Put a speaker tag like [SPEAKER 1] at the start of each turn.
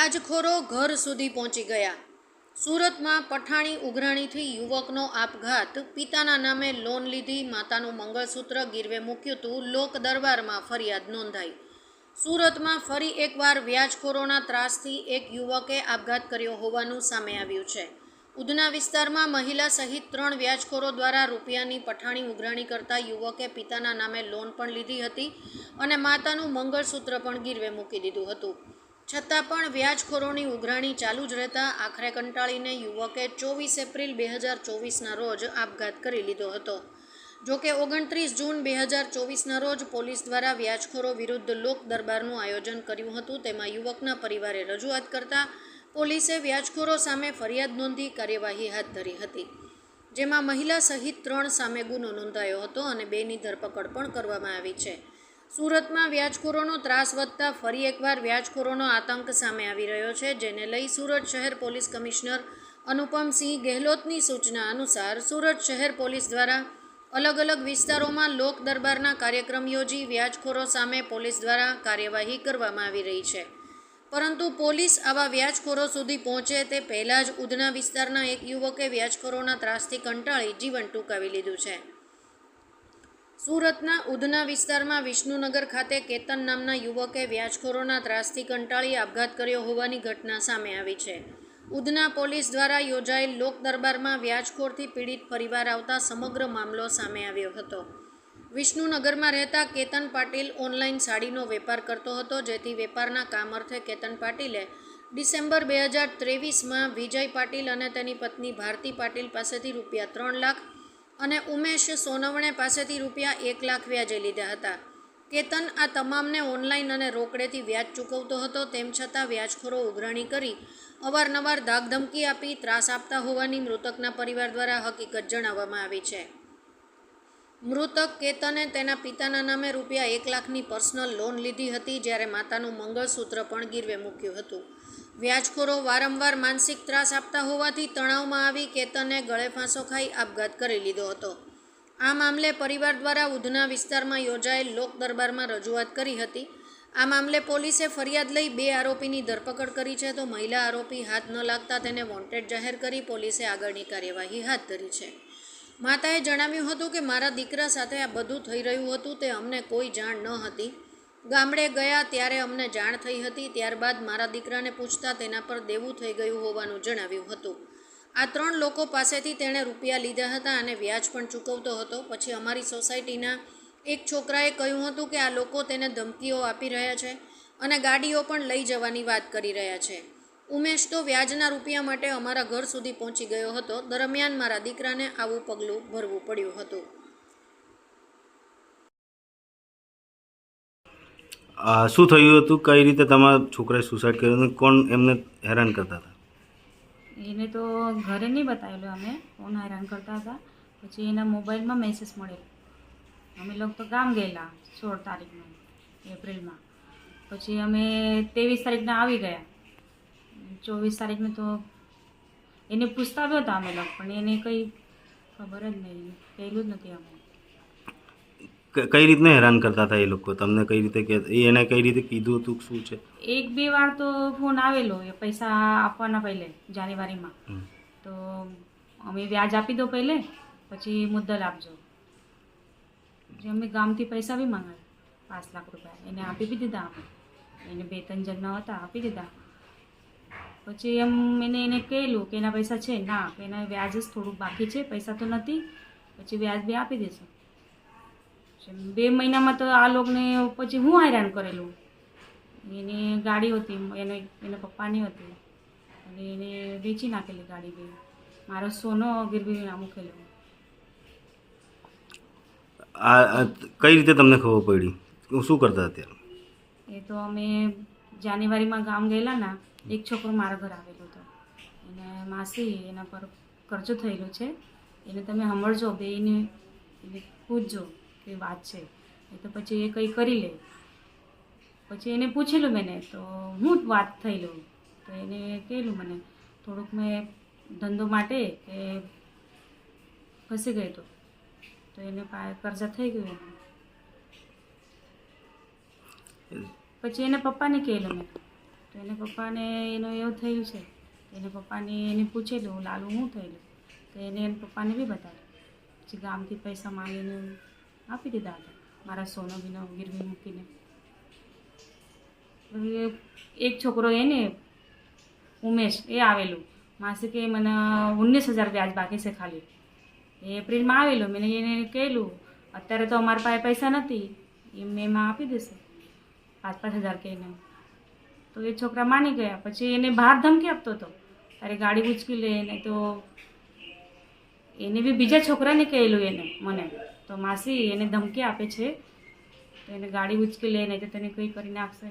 [SPEAKER 1] વ્યાજખોરો ઘર સુધી પહોંચી ગયા. સુરતમાં પઠાણી ઉઘરાણીથી યુવકનો આપઘાત. પિતાના નામે લોન લીધી. માતાનું મંગળસૂત્ર ગીરવે મૂક્યું હતું લોક દરબારમાં ફરિયાદ નોંધાઈ. સુરતમાં ફરી એકવાર વ્યાજખોરોના ત્રાસથી એક યુવકે આપઘાત કર્યો હોવાનું સામે આવ્યું છે. ઉધના વિસ્તારમાં મહિલા સહિત ત્રણ વ્યાજખોરો દ્વારા રૂપિયાની પઠાણી ઉઘરાણી કરતા યુવકે પિતાના નામે લોન પણ લીધી હતી અને માતાનું મંગળસૂત્ર પણ ગીરવે મૂકી દીધું હતું. છતાં પણ વ્યાજખોરોની ઉઘરાણી ચાલુ જ રહેતા આખરે કંટાળીને યુવકે ચોવીસ એપ્રિલ બે હજાર ચોવીસના રોજ આપઘાત કરી લીધો હતો. જોકે ઓગણત્રીસ જૂન બે હજાર ચોવીસના રોજ પોલીસ દ્વારા વ્યાજખોરો વિરુદ્ધ લોક દરબારનું આયોજન કર્યું હતું, તેમાં યુવકના પરિવારે રજૂઆત કરતા પોલીસે વ્યાજખોરો સામે ફરિયાદ નોંધી કાર્યવાહી હાથ ધરી હતી, જેમાં મહિલા સહિત ત્રણ સામે ગુનો નોંધાયો હતો અને બેની ધરપકડ પણ કરવામાં આવી છે. સુરતમાં વ્યાજખોરોનો ત્રાસ વધતા ફરી એકવાર વ્યાજખોરોનો આતંક સામે આવી રહ્યો છે, જેને લઈ સુરત શહેર પોલીસ કમિશનર અનુપમસિંહ ગેહલોતની સૂચના અનુસાર સુરત શહેર પોલીસ દ્વારા અલગ અલગ વિસ્તારોમાં લોક દરબારના કાર્યક્રમ યોજી વ્યાજખોરો સામે પોલીસ દ્વારા કાર્યવાહી કરવામાં આવી રહી છે. પરંતુ પોલીસ આવા વ્યાજખોરો સુધી પહોંચે તે પહેલાં જ ઉધના વિસ્તારના એક યુવકે વ્યાજખોરોના ત્રાસથી કંટાળી જીવન ટૂંકાવી લીધું છે. સુરતના ઉધના વિસ્તારમાં વિષ્ણુનગર ખાતે કેતન નામના યુવકે વ્યાજખોરોના ત્રાસથી કંટાળી આપઘાત કર્યો હોવાની ઘટના સામે આવી છે. ઉધના પોલીસ દ્વારા યોજાયેલ લોક દરબારમાં વ્યાજખોરથી પીડિત પરિવાર આવતા સમગ્ર મામલો સામે આવ્યો હતો. વિષ્ણુનગરમાં રહેતા કેતન પાટીલ ઓનલાઈન સાડીનો વેપાર કરતો હતો, જેથી વેપારના કામ અર્થે કેતન પાટીલે ડિસેમ્બર બે હજાર ત્રેવીસમાં વિજય પાટીલ અને તેની પત્ની ભારતી પાટીલ પાસેથી રૂપિયા ત્રણ લાખ અને ઉમેશ સોનવણે પાસેથી રૂપિયા એક લાખ વ્યાજે લીધા હતા. કેતન આ તમામને ઓનલાઈન અને રોકડેથી વ્યાજ ચૂકવતો હતો, તેમ છતાં વ્યાજખોરો ઉઘરાણી કરી અવારનવાર ધાકધમકી આપી ત્રાસ આપતા હોવાની મૃતકના પરિવાર દ્વારા હકીકત જણાવવામાં આવી છે. મૃતક કેતને તેના પિતાના નામે રૂપિયા એક લાખની પર્સનલ લોન લીધી હતી, જ્યારે માતાનું મંગળસૂત્ર પણ ગીરવે મૂક્યું હતું. વ્યાજખોરો વારંવાર માનસિક ત્રાસ આપતા હોવાથી તણાવમાં આવી કેતને ગળે ફાંસો ખાઈ આપઘાત કરી લીધો હતો. આ મામલે પરિવાર દ્વારા ઉધના વિસ્તારમાં યોજાયેલ લોક દરબારમાં રજૂઆત કરી હતી. આ મામલે પોલીસે ફરિયાદ લઈ બે આરોપીની ધરપકડ કરી છે તો મહિલા આરોપી હાથ ન લાગતા તેને વોન્ટેડ જાહેર કરી પોલીસે આગળની કાર્યવાહી હાથ ધરી છે. માતાએ જણાવ્યું હતું કે, મારા દીકરા સાથે આ બધું થઈ રહ્યું હતું, તે અમને કોઈ જાણ ન હતી. ગામડે ગયા ત્યારે અમને જાણ થઈ હતી, ત્યારબાદ મારા દીકરાને પૂછતા તેના પર દેવું થઈ ગયું હોવાનું જણાવ્યું હતું. આ ત્રણ લોકો પાસેથી તેણે રૂપિયા લીધા હતા અને વ્યાજ પણ ચૂકવતો હતો. પછી અમારી સોસાયટીના એક છોકરાએ કહ્યું હતું કે આ લોકો તેને ધમકીઓ આપી રહ્યા છે અને ગાડીઓ પણ લઈ જવાની વાત કરી રહ્યા છે. ઉમેશ તો વ્યાજના રૂપિયા માટે અમારા ઘર સુધી પહોંચી ગયો હતો. દરમિયાન મારા દીકરાને આવું પગલું ભરવું પડ્યું હતું.
[SPEAKER 2] શું થયું હતું? કઈ રીતે તમારા છોકરાએ સુસાઇડ કર્યું કોણ એમને હેરાન કરતા હતા?
[SPEAKER 3] એને તો ઘરે નહીં બતાવેલું અમે. ફોન હેરાન કરતા હતા? પછી એના મોબાઈલમાં મેસેજ મળેલો. અમે લોકો તો ગામ ગયેલા સોળ તારીખનું, એપ્રિલમાં. પછી અમે ત્રેવીસ તારીખના આવી ગયા. ચોવીસ તારીખને તો એને પૂછતા આવ્યો હતા અમે લોકો, પણ એને કંઈ ખબર જ નહીં. કહેલું જ નથી અમે
[SPEAKER 2] કઈ રીતને હેરાન કરતા હતા એ લોકો? તમને કઈ રીતે કે એને કઈ રીતે કીધું હતું કે શું છે?
[SPEAKER 3] એક બે વાર તો ફોન આવેલો એ પૈસા આપવાના પહેલે જાન્યુઆરીમાં. તો અમે વ્યાજ આપી દો પહેલે પછી મુદ્દલ આપજો. જે અમે ગામથી પૈસા બી માંગાવ્યા પાંચ લાખ રૂપિયા. એને આપી બી દીધા અમે. એને બે ત્રણ જણના હતા આપી દીધા. પછી એમ એને એને કહેલું કે એના પૈસા છે ના એના વ્યાજ જ થોડુંક બાકી છે પૈસા તો નથી પછી વ્યાજ બી આપી દેશું. બે મહિનામાં તો આ લોકોને પછી હું હેરાન કરેલું. એની ગાડી હતી એને એના પપ્પાની હતી. અને એને વેચી નાખેલી ગાડી બે. મારો સોનો ગીરવી ના મૂકેલો.
[SPEAKER 2] આ કઈ રીતે તમને ખબર પડી? હું શું કરતા અત્યારે
[SPEAKER 3] એ તો અમે જાન્યુઆરીમાં ગામ ગયેલા ના એક છોકરો મારા ઘર આવેલો હતો. એને માસી એના પર કરજો થયેલો છે. એને તમે સાંભળજો બે એને એને પૂછજો. કે વાત છે. તો પછી એ કંઈ કરી લે. પછી એને પૂછેલું મેને, તો હું વાત થયેલું તો એને કહેલું મને, થોડુંક મેં ધંધો માટે કે ફસી ગયો હતો તો એને કરજા થઈ ગયું પછી એના પપ્પાને કહેલું મેં. તો એને પપ્પાને એનું એવું થયું છે. એને પપ્પાને એને પૂછેલું, લાલુ શું થયેલું તો એને એના પપ્પાને બી બતાવ્યું. પછી ગામથી પૈસા માંગીને આપી દીધા હતા. મારા સોનો બીનો ગીરવી મૂકીને. એક છોકરો એને ઉમેશ, એ આવેલું. માસી કે મને ઓગણીસ હજાર વ્યાજ બાકી છે ખાલી એ એપ્રિલમાં આવેલું. મેં એને કહેલું, અત્યારે તો અમારા પાસે પૈસા નથી. એ મેં એમાં આપી દેશે. પાંચ પાંચ હજાર કહીને તો એ છોકરા માની ગયા. પછી એને બહાર ધમકી આપતો હતો. તારે ગાડી ઉચકી લે. ને તો એને બી બીજા છોકરાને કહેલું એને, મને. તો માસી એને ધમકી આપે છે તો એને ગાડી ઉચકી લે, નહીં તો તને કંઈ કરીને આપશે.